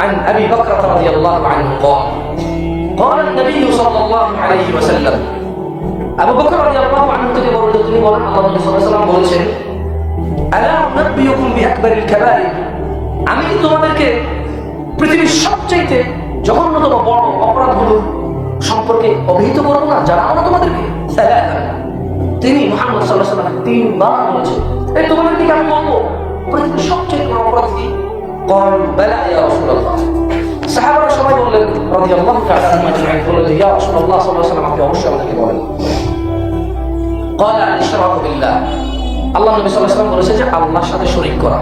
عن أبي بكر رضي الله عنه قال قال النبي صلى الله عليه وسلم আবু বকর রাদিয়াল্লাহু আনহু থেকে বর্ণিত তিনি বলেন আল্লাহ নবী সাল্লাল্লাহু আলাইহি ওয়াসাল্লাম বলেছেন আলা উনাব্বিয়ুকুম বিআকবারিল কাবাইর আমি কি তোমাদেরকে পৃথিবীর সবচাইতে জঘন্যতম বড় অপরাধগুলো সম্পর্কে অভিহিত করবো না জানাবো না তোমাদেরকে সালাতান। তিনি মুহাম্মদ সাল্লাল্লাহু আলাইহি ওয়াসাল্লাম তিনবার বলেছেন এই তোমাদেরকে কি আমি বলবো পৃথিবীর সবচেয়ে বড় অপরাধ কি قال بلى يا رسول الله সাহাবারা সবাই বললেন রাদিয়াল্লাহু তাআলা আনহুম আজমাইন বললেন ইয়া রাসূলুল্লাহ সাল্লাল্লাহু আলাইহি ওয়াসাল্লাম আপনি অবশ্যই আমাদেরকে বলেন قال الاشراك بالله আল্লাহ নবী সাল্লাল্লাহু আলাইহি ওয়াসাল্লাম বলেছে যে আল্লাহর সাথে শরীক করা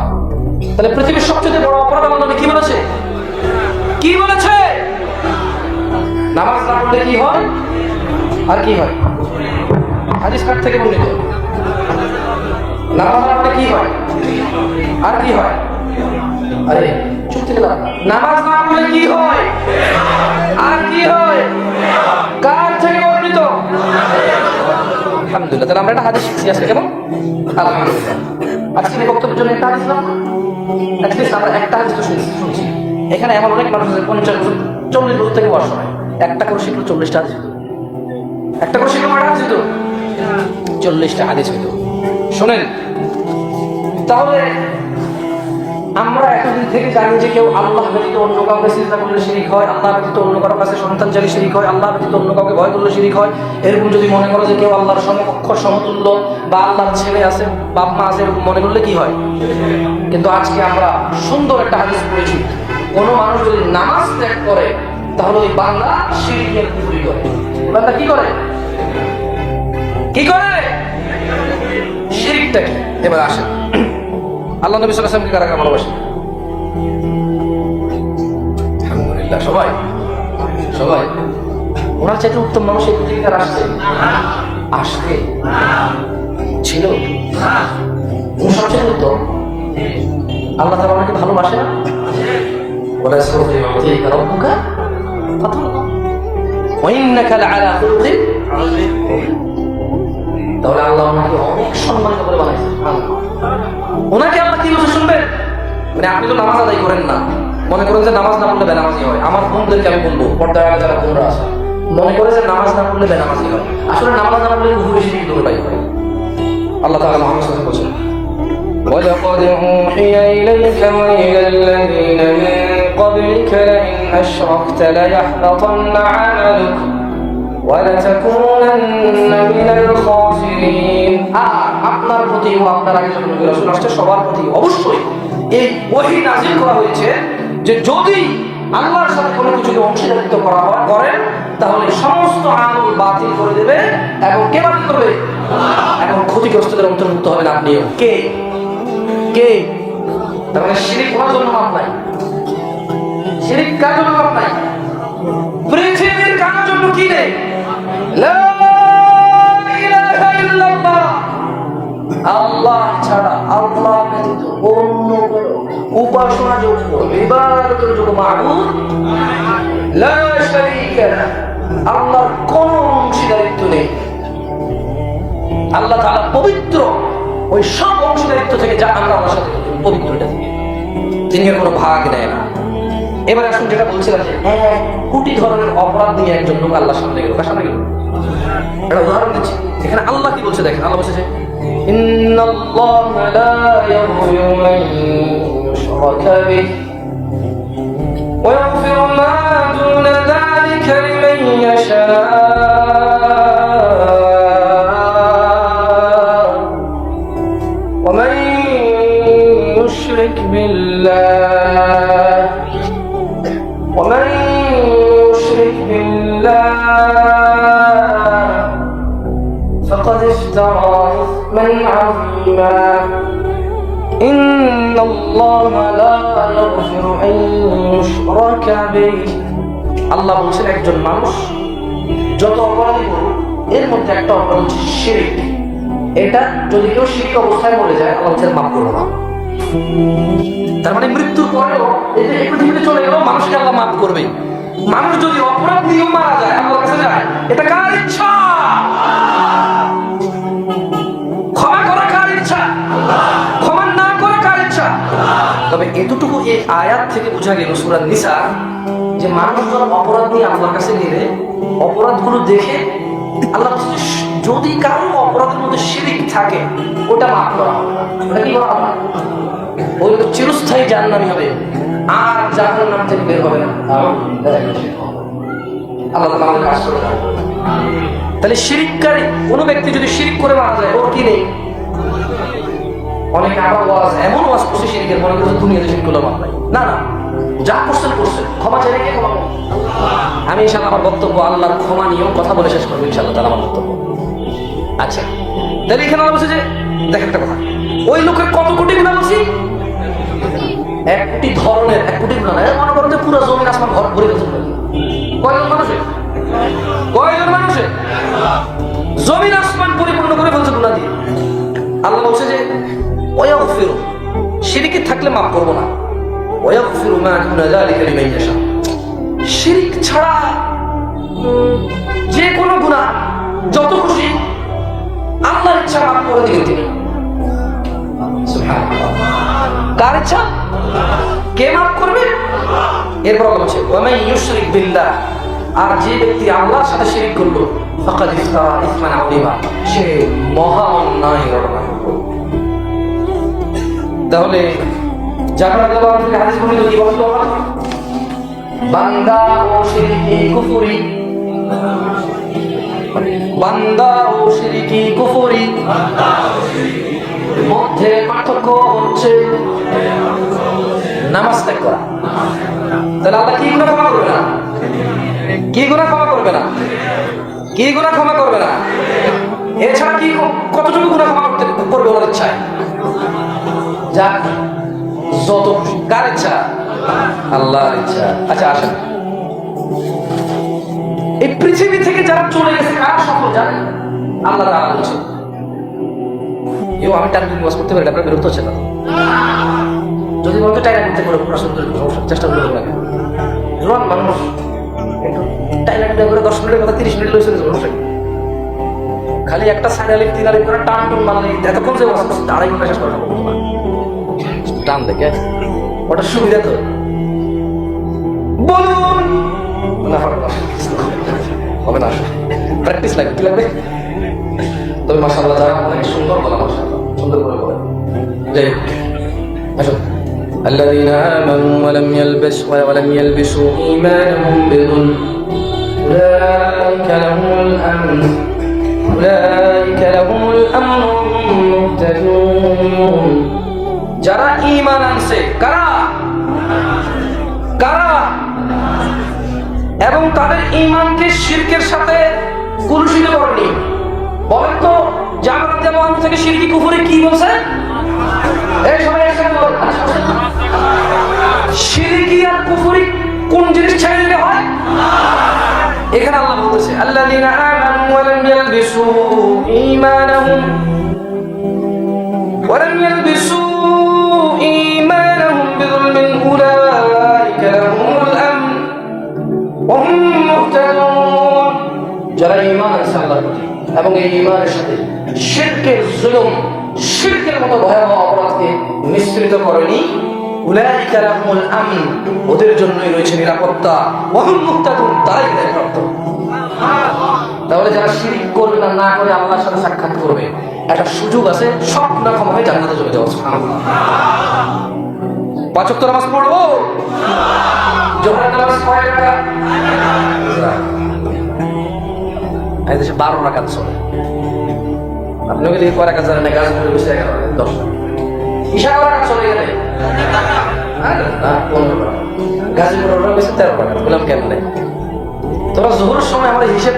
তাহলে পৃথিবীর সবচেয়ে বড় অপরাধ আল্লাহ নবী কি বলেছে কি বলেছে নামাজ না পড়লে কি হয় আর কি হয় হাদিস কার থেকে বর্ণিত নামাজ না পড়লে কি হয় আর কি হয় আরে, চুপ থেকে। নামাজ না পড়লে কি হয়? আর কি হয়? কার থেকে বর্ণিত আলহামদুলিল্লাহ, তাহলে আমরা একটা হাদিস শিখছি আজকে, কেমন? আলহামদুলিল্লাহ। আজকে বক্তব্যের জন্য একটা হাদিস না অ্যাটলিস্ট আমরা একটা হাদিস তো শুনছি এখানে এমন অনেক মানুষ আছে, পঞ্চাশ বছর, চল্লিশ বছর থেকে বয়স হয়। একটা করে শিখলো চল্লিশটা হাদিস একটা করে শিখলো কয়টা হাদিস হতো চল্লিশটা হাদিস হতো শোনেন, তাহলে আমরা এতদিন থেকে জানি যে কেউ আল্লাহ ব্যতীত অন্য কাউকে চিন্তা করলে শিরিক হয়, আল্লাহ ব্যতীত অন্য কারও কাছে সন্তান চালি শিরিক হয়, আল্লাহ ব্যতীত অন্য কাউকে ভয় করলে শিরিক হয়। এরকম যদি মনে করো যে কেউ আল্লাহর সমকক্ষ, সমতুল্য বা আল্লাহর ছেলে আছে, বাপ মা আছে, এরকম মনে করলে কি হয়? কিন্তু আজকে আমরা সুন্দর একটা হাদিস পড়েছি। কোনো মানুষ যদি নামাজ ত্যাগ করে, তাহলে ওই বাংলা শিরিকের কুফরি করে বাংলা কি করে? কি করে? শিরিকটা কি? এবার আসেন। আল্লাহ নবী ওয়াসাল্লামকে কারা কারা ভালোবাসে? আলহামদুলিল্লাহ। সবাই। সবাই। ওনার চাইতে উত্তম মানুষ এই পৃথিবীতে আসছে? আসবে ছিল। সবচেয়ে উত্তম। আল্লাহ তাআলা ওনাকে ভালোবাসে ইউতিকা রাব্বুকা খুলুকিন তাহলে আল্লাহ ওনাকে অনেক সম্মানিত করে বানাইছে। ওনাকে কি বলছে শুনবেন মানে আপনি তো নামাজ আদায় করেন না মনে করেন যে নামাজ না পড়লে বেনামাজি হয় আমার বোনদেরকে আমি বলবো পর্দায় আগে যারা বোনরা আছে মনে করে যে নামাজ না পড়লে বেনামাজি হয় আসলে নামাজ না পড়লে বহু বেশি দুটোটাই হয় আল্লাহ তাআলা মোহাম্মদ সাল্লাল্লাহু আলাইহি ওয়াসাল্লাম ولقد أوحي إليك وإلى الذين من قبلك لئن أشركت ليحبطن عملك ولتكونن من الخاسرين আপনার প্রতি ও আপনার আগে যখন রাসূল আসছে, সবার প্রতি অবশ্যই। এই ওহী নাজিল করা হয়েছে যে যদি আল্লাহর সাথে কোনো কিছুকে অংশীদারিত্ব করা হয়, করেন, তাহলে সমস্ত আমল বাতিল করে দেবে এবং কে বাতিল করবে? এবং ক্ষতিগ্রস্তদের অন্তর্ভুক্ত হবেন আপনিও কে? কে? তার মানে শিরিক করার জন্য মাপ নাই? শিরিক কার জন্য মাপ নাই? পৃথিবীর কার জন্য কি নেই? আল্লাহ ছাড়া আল্লাহ ব্যতীত অন্য কোনো উপাসনা যোগ্য ইবাদতের যোগ্য লাহ। আল্লাহর কোনো অংশীদারিত্ব নেই। আল্লাহ তাআলা পবিত্র ওই সব অংশীদারিত্ব থেকে যা আমরা আমার সাথে করি, পবিত্র এটা থেকে। তিনি কোনো ভাগ নেয় না। এবার আসুন যেটা বলছিলাম যে এক কোটি ধরনের অপরাধ নিয়ে একজন লোক আল্লাহর সামনে গেল কার সামনে গেল একটা উদাহরণ দিচ্ছি এখানে আল্লাহ কি বলছে দেখেন আল্লাহ বলছে إن الله لا يغفر من يشرك به ويغفر ما دون ذلك لمن يشاء عظيما إن الله لا يغفر أن يشرك به আল্লাহ বলছেন একজন মানুষ যত অপরাধী করুক এর মধ্যে একটা অপরাধ হচ্ছে শিরিক এটা যদি কেউ শিরিক অবস্থায় মরে যায় আল্লাহ বলছেন মাফ করবো না তার মানে মৃত্যুর পরেও এই যে এই পৃথিবীতে চলে গেলেও মানুষকে আল্লাহ মাফ করবে মানুষ যদি অপরাধ নিয়েও মারা যায় আল্লাহর কাছে যায় এটা কার ইচ্ছা এতটুকু এই আয়াত থেকে বোঝা গেল সুরাত নিসা যে মানুষজন অপরাধ নিয়ে আল্লাহর কাছে গেলে অপরাধগুলো দেখে আল্লাহ যদি কারও অপরাধের মধ্যে শিরিক থাকে, ওটা মাফ করা ওই চিরস্থায়ী জাহান্নামী হবে। আর জাহান্নাম থেকে বের হবে না। আল্লাহ তাআলা আমাদের কাজ করে তাহলে শিরিককারী, কোনো ব্যক্তি যদি শিরিক করে মারা যায়, ওর কি নেই? অনেক আবার ওয়াজ, এমন ওয়াজ করছে শিরিকের মনে করছে দুনিয়াতে শিরিক করলে মাপ না না, যা করছেন করছেন ক্ষমা চাইলে কে ক্ষমা আমি ইনশাল্লাহ আমার বক্তব্য আল্লাহর ক্ষমা নিয়েও কথা বলে শেষ করব ইনশাল্লাহ তাহলে আমার বক্তব্য। আচ্ছা তাহলে এখানে বলছে যে, দেখ একটা কথা। ওই লোকের কত কোটি গুণা বলছি? এক ধরনের, এক কোটি গুণা না মনে করো যে পুরো জমিন আসমান ঘর ভরে গেছে। কয়জন মানুষে কয়জন মানুষে জমিন আসমান পরিপূর্ণ করে ফেলছে গুণা দিয়ে। আল্লাহ বলছে যে ওয়াগফিরু, শিরিকে থাকলে মাফ করব না। ওয়াগফিরু মা দুনা যালিকা লিমান শিরিক ছাড়া যে কোনো গুনাহ, যত খুশি, আল্লাহর ইচ্ছা মাফ করে দিবেন তিনি। কার ইচ্ছা? কে মাফ করবে? এরপর বলছে ওয়ামান ইউশরিক বিল্লাহ, আর যে ব্যক্তি আল্লাহর সাথে শিরিক করল, ফাকাদ ইফতারা ইসমান আযীমা সে মহা অন্যায় ঘটনা তাহলে হাদিস বান্দা ও শিরকি কুফরি। বান্দা ও শিরকি কুফরি। মধ্যে পার্থক্য হচ্ছে নামাজ ত্যাগ করা। তাহলে আল্লাহ কি গুণা ক্ষমা করবে না? কি গুণা ক্ষমা করবে না? কি গুণা ক্ষমা করবে না? এছাড়া কি কতটুকু গুণা ক্ষমা করতে করবে ওনার ইচ্ছায়? যাক, যত কার ইচ্ছা? আল্লাহর ইচ্ছা। আচ্ছা আসেন। এই পৃথিবী থেকে যারা চলে গেছে, কারা সফল জানেন? আল্লাহ তাআলা বলছে এও আমি টার্গেট নিউজ করতে পারি আপনার বিরক্ত হচ্ছে না? যদি বলতে টাইনা করতে পারো প্রশ্ন করে চেষ্টা করে লাগে। রন মানুষ একটু টাইনা করে দশ মিনিটের কথা, তিরিশ মিনিট লইছে সমস্যা? খালি একটা সাইড আলিফ, তিন আলিফ করে টান টুন মারলে এতক্ষণ যে আড়াই ঘণ্টা শেষ করে টান দেখে ওটা সুবিধা তো বলুন না হবে না হবে না প্র্যাকটিস লাগবে কি লাগবে তবে মাসাল্লাহ যারা অনেক সুন্দর বলা মাসাল্লাহ সুন্দর করে বলে যাই হোক আসুন الذين آمنوا ولم يلبسوا ولم يلبسوا إيمانهم بظلم أولئك لهم الأمن أولئك لهم الأمن وهم مهتدون যারা ঈমান আনছে, কারা? কারা? এবং তাদের ঈমানকে শিরকের সাথে কুলুষিত করেনি। বলেন তো, জামাত থেকে শিরকি কুফুরি কি বলছে? এই সবাই একসাথে শিরকি আর কুফুরি কোন জিনিস ছেড়ে দিলে হয়? এখানে আল্লাহ বলতেছে, আল্লাযীনা আমানু ওয়া লাম ইয়ালবিসু ওয়া লাম ইয়ালবিসু লাহুমুল আমন। ওয়া হুম মুহতাদুন যারা ঈমান আনছে আল্লাহর এবং এই ঈমানের সাথে শিরকের জুলুম, শিরকের মতো ভয়াবহ অপরাধকে মিশ্রিত করেনি ওদের জন্যই রয়েছে নিরাপত্তা। ওয়া হুম মুহতাদুন তারাই হৃদায়তপ্রাপ্ত তাহলে যারা শিরিক করবে না না করে আল্লাহর সাথে সাক্ষাৎ করবে, একটা সুযোগ আছে সব ক্ষমা হয়ে জান্নাতে চলে যাওয়া সুবহানাল্লাহ। পাঁচ ওয়াক্ত নামাজ পড়ব? দেশে বারো রাকাত চলে। আপনি ওই দিকে কয় জানেন? না বসে দশ বেশি তেরো বললাম সময় আমার হিসেব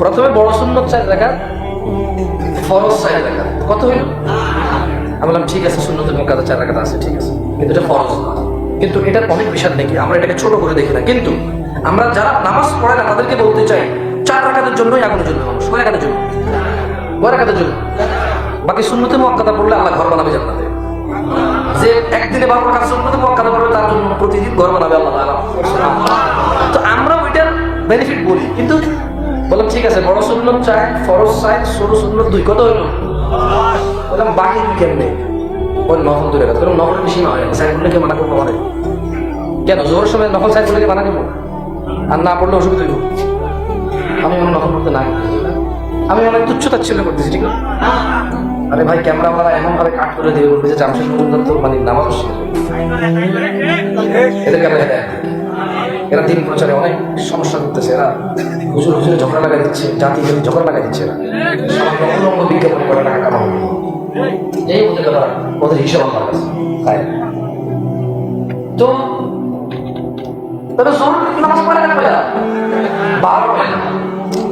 প্রথমে বড় সুন্নত চার রাকাত, ফরজ চার রাকাত। কত হইল? আমি বললাম, ঠিক আছে সুন্নতের মোকাদা চার রাকাত আছে, ঠিক আছে। কিন্তু এটা ফরজ না। কিন্তু এটার অনেক বিষয় নাকি, আমরা এটাকে ছোট করে দেখি না। কিন্তু আমরা যারা নামাজ পড়ে না, তাদেরকে বলতে চাই, চার রাকাতের জন্যই জন্য কয় জন্য। বাকি সুন্নতে মোয়াক্কাদা পড়লে আল্লাহ ঘর বানাবে জান্নাতে। যে একদিনে বারো রাকাত সুন্নতে মোয়াক্কাদা পড়বে, তার জন্য প্রতিদিন ঘর বানাবে আল্লাহ তো আমরা ওইটার বেনিফিট বলি। কিন্তু বললাম, ঠিক আছে, বড় সুন্নত চায় ফরজ চাই ষোলো সুন্নত দুই। কত হইল? বললাম দুই কেমনে? ওই নফল দূরে করলে মানা করব কেন? জোরের সময় সাইড করলে মানা করব? আর না পড়লে অসুবিধা আমি নকল করতে না আমি অনেক তুচ্ছতা ছিল করতেছি, ঠিক আছে? আরে ভাই ক্যামেরা ওরা এমন ভাবে কাট করে দিয়ে বলবে যে জামশেদ তো মানে নামাজ এদের ক্যামেরা এরা দিন প্রচারে অনেক সমস্যা করতেছে। এরা হুজুর হুজুরে ঝগড়া লাগা দিচ্ছে জাতি জাতি ঝগড়া লাগা দিচ্ছে এরা। বিজ্ঞাপন করে টাকা। ওদের হিসাব আমার কাছে। তো জোর নামাজ পড়ে পড়ে বারো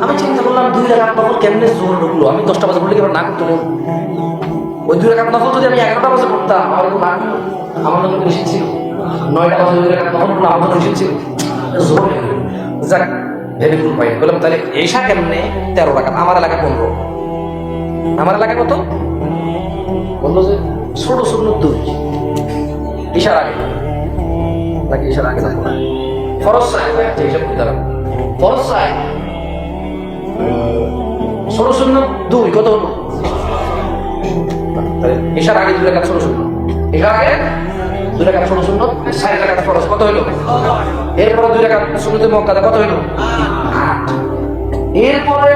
আমি চিন্তা করলাম, দুই নফল কেমনে জোর ঢুকলো? আমি দশটা বাজে পড়লে কি না করতো ওই দুই নফল যদি আমি এগারোটা বাজে পড়তাম আমার না আমার জন্য নিষেধ ছিল। নয়টা বাজে দুই রাখাত নফল আমার নিষেধ ছিল। জোর যাক ভেরি গুড পয়েন্ট বললাম, তাহলে এসা কেমনে? তেরো রাখাত আমার এলাকা পনেরো। আমার এলাকায় কত? বলল যে ছোট শূন্য দুই। ইশার আগে। নাকি ইশার আগে না? ফরজ সাহেব একটা হিসাব করে দাঁড়ান ফরজ সাহেব। দুই, কত হলো? এসার আগে দুই টাকা ষোলো শূন্য এসার আগে দুই টাকা শূন্য ষাট টাকা কত হইল? এরপরে দুই টাকা শূন্যতে মক্কাদা, কত হইল? এরপরে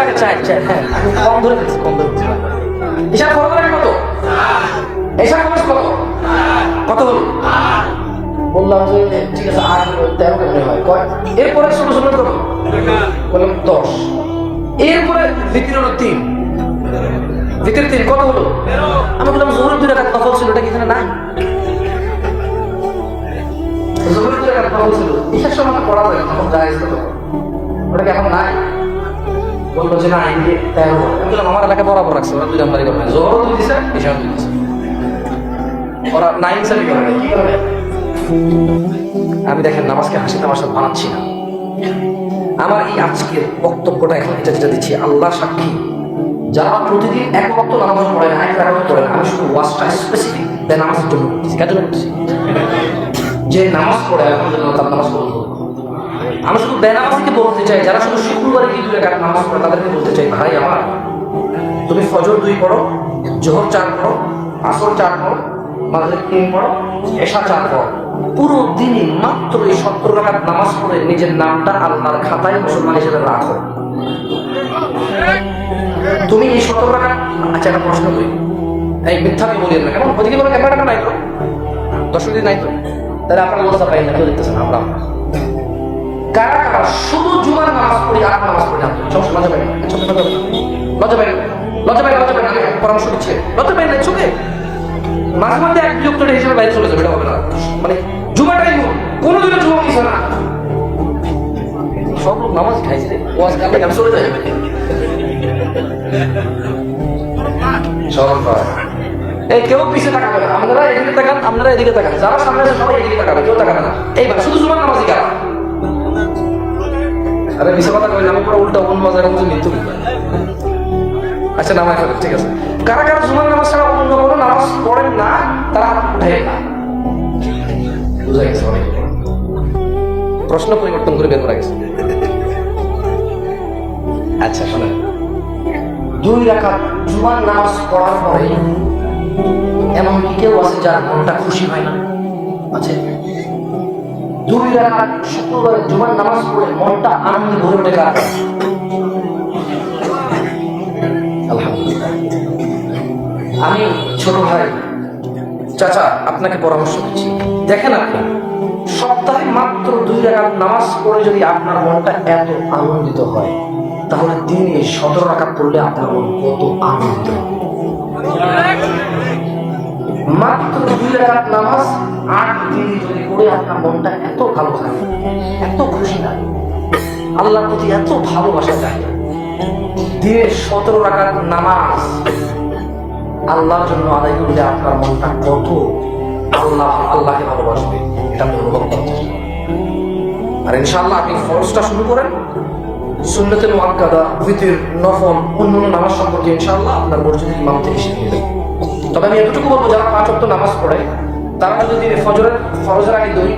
আগে চার চার হ্যাঁ আমি কম ধরে দিচ্ছি কম ধরে দিচ্ছি এসার খরচ আগে কত এসার খরচ কত কত হলো বললাম যে ঠিক আছে আট তেরো কেমন হয় কয় এরপরে ষোলো ষোলো কত বললাম দশ এরপরে ভিতরে হলো তিন ভিতরে তিন কত হলো আমি বললাম জোহরের দুই টাকা নফল ছিল ওটা কি এখানে নাই জোহরের দুই টাকা নফল ছিল ঈশার সময় পড়া যায় তখন যায় ওটা কি এখন নাই আমি দেখেন, নামাজকে হাসি তামাশা বানাচ্ছি না। আমার এই আজকের বক্তব্যটা এখন এটা যেটা দিচ্ছি, আল্লাহ সাক্ষী। যারা প্রতিদিন এক বক্ত নামাজ পড়ে না, এক রাখাত পড়ে না, আমি শুধু ওয়াজটা স্পেসিফিক নামাজের জন্য করতেছি করতেছি যে নামাজ পড়ে, আলহামদুলিল্লাহ, তার নামাজ হবে। আমি শুধু বেনামাজিকে বলতে চাই, যারা শুধু শুক্রবারে গিয়ে দুই নামাজ পড়ে, তাদেরকে বলতে চাই, ভাই আমার, তুমি ফজর দুই পড়ো, জোহর চার পড়ো, আসর চার পড়ো মাঝে তিন পড়ো, এশা চার পড়ো। পুরো দিনই মাত্র এই সত্তর রাখাত নামাজ পড়ে নিজের নামটা আল্লাহর খাতায় মুসলমান হিসেবে রাখো। তুমি এই সত্তর রাখাত আচ্ছা একটা প্রশ্ন করি। এই মিথ্যা আমি বলি না, কেমন? ওদিকে কোনো ক্যামেরাটা নাই তো। দর্শক দিন নাই তো? তাহলে আপনার লজ্জা পাই না, কেউ দেখতেছেন আমরা কারা কারা শুধু জুমার নামাজ পড়ি আর নামাজ পড়ি না। সমস্যা লজ্জা পাই লজ্জা পাই। লজ্জা পাই লজ্জা পাই পরামর্শ দিচ্ছি। লজ্জা পাই না চোখে। মাঝে মধ্যে এক হিসেবে বাইরে চলে যাবে এটা হবে না। মানে জুমাটাই মূল কোনো দিনও জুমা না। সব লোক নামাজ খাইছে রে। ওয়াজ আমি চলে পায় এই, কেউ পিছিয়ে তাকাবে না। আপনারা এদিকে তাকান, আপনারা এদিকে তাকান। যারা সামনে সবাই এদিকে তাকাবে, কেউ তাকাবে না। এইবার শুধু জুমার নামাজই কারা আরে মিশে কথা কই আমি পুরো উল্টা অন্য বাজার মতো মৃত্যু আচ্ছা নামাজ ফেলেন ঠিক আছে। কারা কারা জুমার নামাজ ছাড়া অন্য কোনো নামাজ পড়েন না, তারা উঠাই না। বুঝা গেছে অনেক। প্রশ্ন পরিবর্তন করে বের করা গেছে। আচ্ছা শোনেন। দুই রাকাত জুমার নামাজ পড়ার পরে এমন কি কেউ আছে যার মনটা খুশি হয় না। আছে? দুই রাকাত শুক্রবার জুমার নামাজ পড়ে মনটা আনন্দে ভরে ওঠে আমি ছোট ভাই, চাচা, আপনাকে পরামর্শ দিচ্ছি। দেখেন আপনি, সপ্তাহে মাত্র দুই রাকাত নামাজ পড়ে যদি আপনার মনটা এত আনন্দিত হয়, তাহলে দিনে সতেরো রাকাত পড়লে আপনার মন কত আনন্দিত। মাত্র দুই নামাজ, আট দিন যদি আপনার মনটা এত ভালো থাকে, এত খুশি লাগে, আল্লাহর প্রতি এত ভালোবাসা যায় সতেরো নামাজ, আল্লাহর জন্য আদায় করলে আপনার মনটা কত আল্লাহ, আল্লাহকে ভালোবাসবে, এটা আপনি অনুভব আর ইনশাআল্লাহ আপনি ফরজটা শুরু করেন। সুন্নতের ওয়াক্কাদা ভিতির নফল, অন্যান্য নামাজ সম্পর্কে ইনশাআল্লাহ আপনার মসজিদের ইমাম থেকে শিখে নেবেন তবে আমি এতটুকু বলব যারা পাঁচ অক্ট নামাজ পড়ে, তারা যদি ফজরের, ফরজের আগে দুই,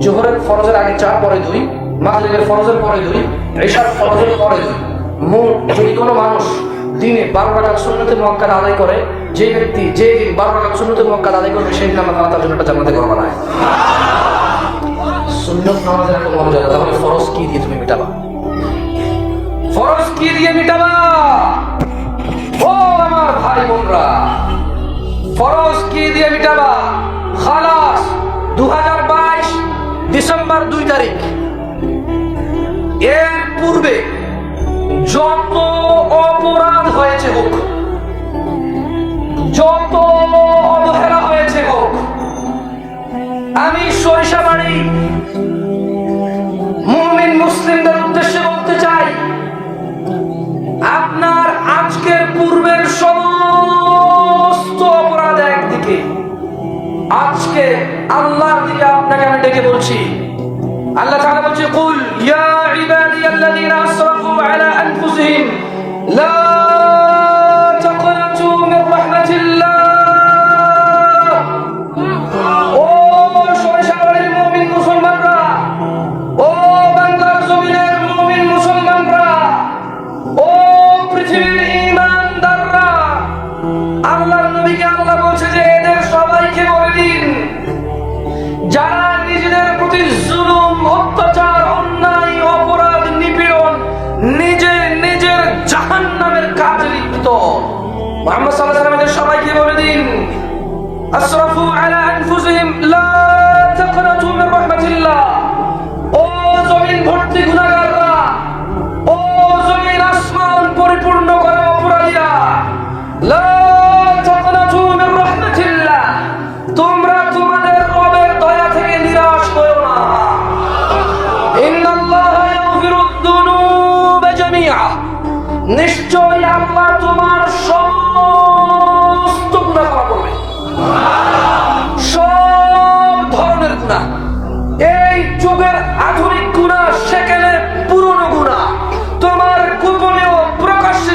জোহরের ফরজের আগে চার, পরে দুই, মাগরিবের ফরজের পরে দুই, এশার ফরজের পরে দুই মু- যদি কোনো মানুষ দিনে বারো টাকা শূন্যতে আদায় করে, যে ব্যক্তি যে দিন বারো টাকা শূন্যতে আদায় করবে সেই নামে তারা জন্য একটা সুন্নত নামাজের এত মর্যাদা তাহলে ফরজ কি দিয়ে তুমি মেটাবা? ফরজ কি দিয়ে মেটাবা? ও আমার ভাই বোনরা ফরজ কি দিয়ে মিটাবা? খালাস দু ডিসেম্বর দুই তারিখ। এর পূর্বে যত অপরাধ হয়েছে হোক, যত অবহেলা হয়েছে হোক, আমি সরিষাবাড়ি আজকে আল্লাহর দিকে আপনাকে আমি ডেকে বলছি। আল্লাহ তাআলা বলছে, কুল ইয়া ইবাদিয়াল্লাযীনা আসরাফু আলা আনফুসিহিম, লা নিশ্চয়ই আল্লাহ তোমার সমস্ত গুনাহ ক্ষমা করবে সব ধরনের গুনাহ। এই যুগের আধুনিক গুনাহ সেখানে পুরনো গুনাহ। তোমার গোপনীয় প্রকাশ্যে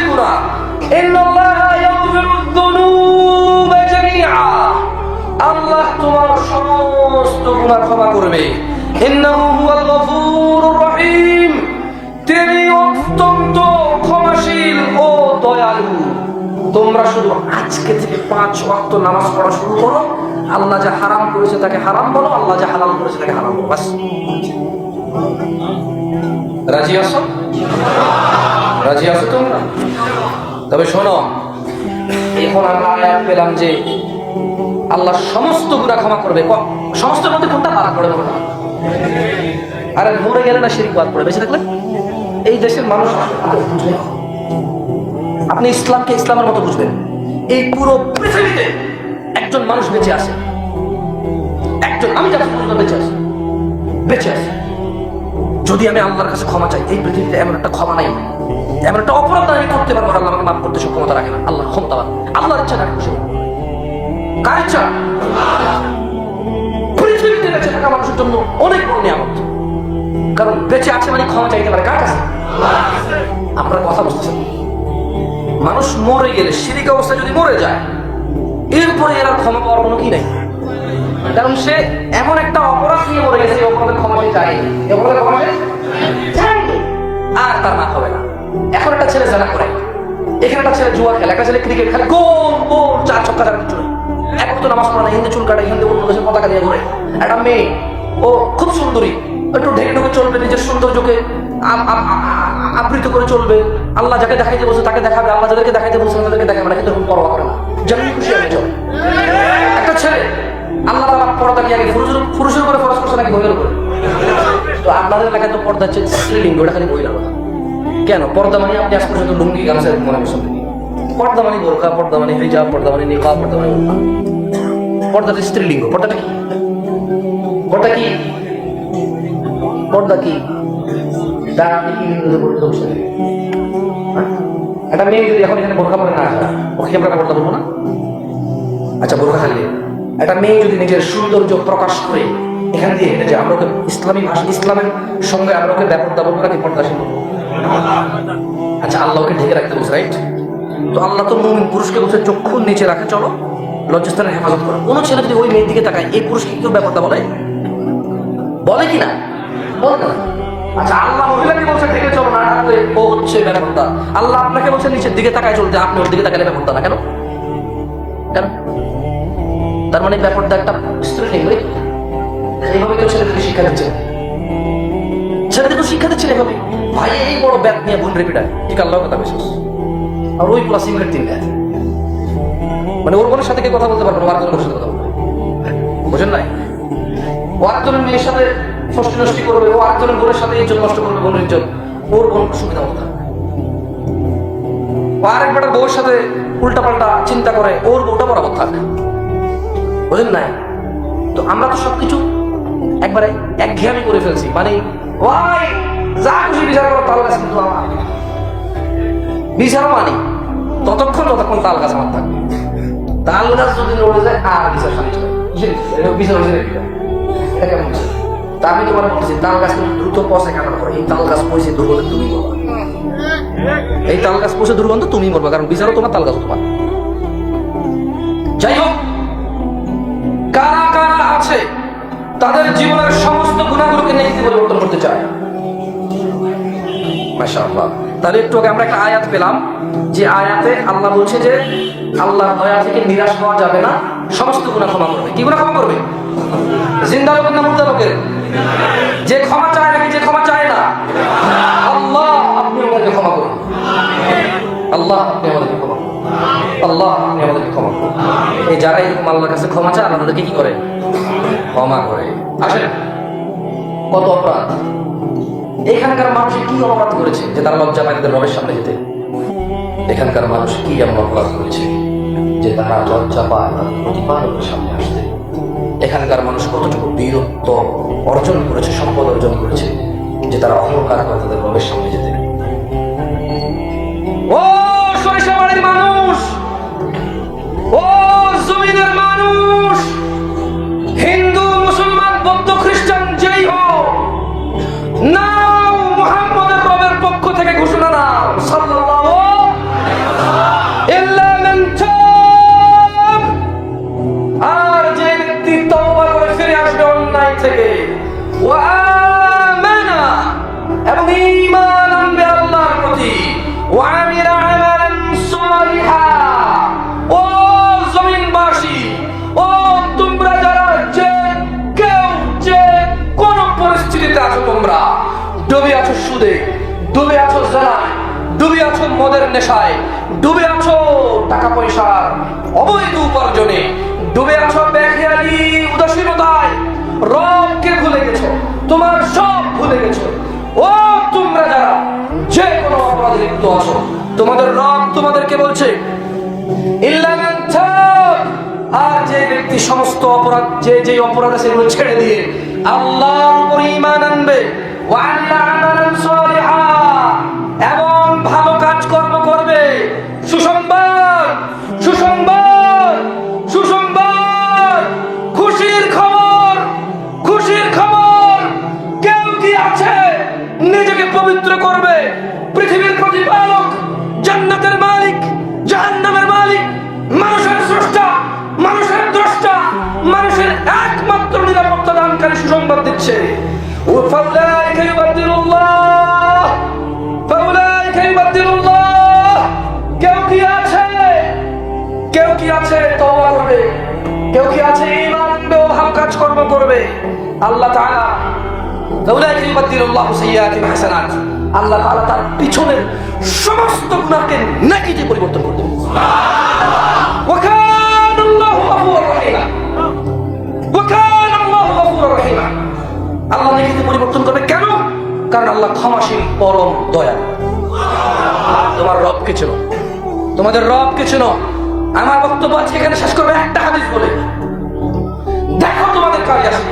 জামিআ। আল্লাহ তোমার সমস্ত গুনাহ ক্ষমা করবে। ইন্নাহু তোমরা শুধু আজকে থেকে পাঁচ ওয়াক্ত নামাজ পড়া শুরু করো। আল্লাহ যা হারাম করেছে তাকে হারাম বলো, আল্লাহ যা হালাল করেছে তাকে হারাম বলো, বাস। রাজি আছো? রাজি আছো তোমরা? তবে শোনো, এখন আমরা আয়াত পেলাম যে আল্লাহ সমস্ত গুণা ক্ষমা করবে। সমস্ত মধ্যে কোনটা পড়ে বলো না? আরে মরে গেলে না শিরিক বাদ পড়ে, বেঁচে থাকলে? এই দেশের মানুষ। আপনি ইসলামকে ইসলামের মতো বুঝবেন। এই পুরো পৃথিবীতে একজন মানুষ বেঁচে আছে। একজন, আমি বেঁচে আছি, বেঁচে আছে। যদি আমি আল্লাহর কাছে ক্ষমা চাই, এই পৃথিবীতে এমন একটা ক্ষমা নাই। এমন একটা অপরাধ আমি করতে পারব আল্লাহ আমাকে মাফ করতে সক্ষমতা রাখে না। আল্লাহ ক্ষমতাবান আল্লাহর ইচ্ছা রাখে সে কার ইচ্ছা? পৃথিবীতে বেঁচে থাকা মানুষের জন্য অনেক বড় নিয়ামত। কারণ বেঁচে আছে মানে ক্ষমা চাইতে পারে কার কাছে? আপনার কথা বুঝতেছেন মানুষ মরে গেলে সিরিক অবস্থায় যদি মরে যায়, এরপরে এরা ক্ষমা পাওয়ার কোনো কি নাই? কারণ সে এমন একটা অপরাধ নিয়ে মরে গেছে অপরাধের ক্ষমা চায় অপরাধের আর তার মাফ হবে না। এখন একটা ছেলে জানা করে। এখানে একটা ছেলে জুয়া খেলে, একটা ছেলে ক্রিকেট খেলে। গোল গোল, চার ছক্কা চার কিছু এক তো নামাজ পড়ে না, হিন্দু চুল কাটা, হিন্দু অন্য দেশের পতাকা দিয়ে ঘুরে একটা মেয়ে, ও খুব সুন্দরী। একটু ঢেকে ঢুকে চলবে, নিজের সৌন্দর্যকে আবৃত করে চলবে। আল্লাহ যাকে দেখাইতে বলছে, তাকে দেখাবে। আল্লাহ যাদেরকে দেখাইতে বলছে, তাদেরকে দেখাবে না, কিন্তু পরোয়া করে না। যেমন খুশি আমি একটা ছেলে, আল্লাহ তালা পর্দা কি আগে পুরুষের পুরুষের উপরে ফরজ করছে নাকি বইয়ের উপরে? তো আপনাদের এলাকায় তো পর্দা হচ্ছে স্ত্রীলিঙ্গ ওটা খালি মহিলার কথা। কেন? পর্দা মানে আপনি আজ পর্যন্ত লুঙ্গি, গামছা মনে করছেন নাকি? পর্দা মানে বোরকা পর্দা মানে হিজাব, পর্দা মানে নিকাব পর্দা মানে পর্দাটা স্ত্রীলিঙ্গ পর্দাটা কি? পর্দা কি? পর্দা কি? পড়তে বসে। হ্যাঁ? একটা মেয়ে যদি এখন এখানে বোরকা পরে না আসে ওকে আমরা পর্দা বলব না? আচ্ছা বোরখা থাকলে একটা মেয়ে যদি নিজের সৌন্দর্য প্রকাশ করে এখান দিয়ে হেঁটে যায় আমরা ওকে ইসলামী ভাষা, ইসলামের সঙ্গে আমরা ওকে বলব নাকি পর্দাশীল বলব আচ্ছা আল্লাহকে ঢেকে রাখতে বলছে রাইট তো আল্লাহ তো মুমিন পুরুষকে বলছে, চক্ষু নিচে রাখে, চলো। লজ্জাস্থানের হেফাজত করো। কোনো ছেলে যদি ওই মেয়ের দিকে তাকায়, এই পুরুষকে কেউ ব্যাপারটা বলে? বলে কি না? বলে না। আচ্ছা আল্লাহ মহিলাকে বলছে চলো না ও হচ্ছে ব্যাপারটা আল্লাহ আপনাকে বলছে, নিচের দিকে তাকায় চলতে, আপনি ওর দিকে তাকালে ব্যাপারটা না, কেন? কেন? তার মানে ব্যাপারটা একটা স্ত্রী নেই এইভাবে কেউ শিক্ষা দিচ্ছে শিক্ষা দিচ্ছে ভাই, এই বড় ব্যাগ নিয়ে বোন রেপিটায় ঠিক আল্লাহ কথা বিশেষ আর ওই প্লাস মানে ওর বোনের সাথে কথা বলতে পারবে না? সাথে কথা বলবে বুঝেন নাই? ও মেয়ের সাথে ষষ্ঠী নষ্টি করবে ও আরেকজনের বোনের সাথে ইজ্জত নষ্ট করবে বোনের ইজ্জত ওর বোন সুবিধা ও আরেক বেটার বউর সাথে উল্টা চিন্তা করে, ওর বউটা বরাবর থাকবে বুঝেন নাই? তো আমরা তো সবকিছু একবারে একঘেয়ামি করে ফেলছি। মানে ওয়াই, যা খুশি বিচার করো, তাল গাছ কিন্তু আমার। বিচারও মানি। ততক্ষণ যতক্ষণ তাল গাছ আমার থাকবে। তাল গাছ যদি নড়ে যায়, আর বিচার হয় বিচার? বিচার এটা কেমন বিচার? আমি তোমার বলতেছি তাল গাছ কিন্তু দ্রুত পচে কেন করে এই তাল গাছ পয়সে দুর্গন্ধ তুমি করবা। এই তাল গাছ পচে দুর্গন্ধ তুমি মরবা কারণ বিচারও তোমার তাল গাছও তোমার। যাই হোক, কারা কারা আছে তাদের জীবনের সমস্ত গুণাগুলোকে পরিবর্তন করতে চায়? মাশাআল্লাহ। তাহলে একটু আগে আমরা একটা আয়াত পেলাম, যে আয়াতে আল্লাহ বলছে যে আল্লাহ দয়া থেকে নিরাশ হওয়া যাবে না, সমস্ত গুণা ক্ষমা করবে। কি গুণা ক্ষমা করবে? জিন্দা লোকের না মুর্দা লোকের? যে ক্ষমা চায় নাকি যে ক্ষমা চায় না? আল্লাহ, আপনি আমাদেরকে ক্ষমা করুন। আল্লাহ, আপনি আমাদেরকে ক্ষমা করুন। আল্লাহ, আপনি আমাদেরকে ক্ষমা করুন। এই আল্লাহর কাছে ক্ষমা চায়, আল্লাহ তাদেরকে কি করে? ক্ষমা করে। আসেন। কত অপরাধ। এখানকার মানুষ কি অপরাধ করেছে যে তারা লজ্জা পায় রবের সামনে যেতে? এখানকার মানুষ কি এমন অপরাধ করেছে যে তারা লজ্জা পায় প্রতিপালকের সামনে আসতে? এখানকার মানুষ কতটুকু বীরত্ব অর্জন করেছে, সম্পদ অর্জন করেছে, যে তারা অহংকার করে তাদের রবের সামনে যেতে। মানুষ! ও জমিনের মানুষ! মদের নেশায় ডুবে আছো টাকা পয়সার অবৈধ উপার্জনে। ডুবে আছো বেখেয়ালি উদাসীনতায়। রবকে ভুলে গেছো, তোমার সব ভুলে গেছো। ও তোমরা যারা যে কোনো অপরাধে লিপ্ত আছো, তোমাদের রব তোমাদেরকে বলছে। আর যে ব্যক্তি সমস্ত অপরাধ, যে যে অপরাধ আছে সেগুলো ছেড়ে দিয়ে আল্লাহর উপর ঈমান আনবে। ওয়া আমিলা আমালান সালিহা। এবং ভালো কাজকর্ম করবে, সুসংবাদ সুসংবাদ সুসংবাদ। খুশির খবর খুশির খবর। কেউ কি আছে? নিজেকে পবিত্র করবে। পৃথিবীর প্রতিপালক, জান্নাতের মালিক, জাহান্নামের মালিক, মানুষের স্রষ্টা, মানুষের দ্রষ্টা, মানুষের একমাত্র নিরাপত্তা দানকারী সুসংবাদ দিচ্ছে। কি আছে? তওবা করবে। কেউ কি আছে? ইমান ব্যবহার কাজ কর্ম করবে। আল্লাহ তাআলা লাউলাই ইউবাদদিলুল্লাহু সাইয়্যাতিহিম হাসানাত, আল্লাহ তাআলা তার পিছনের সমস্ত গুনাহকে নেকিতে পরিবর্তন করে দেবেন সুবহানাল্লাহ ওয়া কানাল্লাহু গফুরুর রহিমা। ওয়া আল্লাহ নেকিতে পরিবর্তন করবে কেন? কারণ আল্লাহ ক্ষমাশীল, পরম দয়া তোমার রব কে চেনো? তোমাদের রব কে চেনো? আমার বক্তব্য আজকে এখানে শেষ করবে। একটা হাদিস বলে দেখো তোমাদের কাজে আসে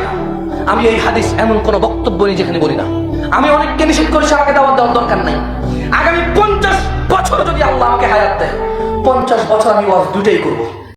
আমি এই হাদিস এমন কোনো বক্তব্য নিয়ে যেখানে বলি না। আমি অনেককে নিষেধ করেছি, আমাকে দাওয়াত দেওয়ার দরকার নাই। আগামী পঞ্চাশ বছর যদি আল্লাহ আমাকে হায়াত দেয়, পঞ্চাশ বছর আমি ওয়াজ দুটাই করব।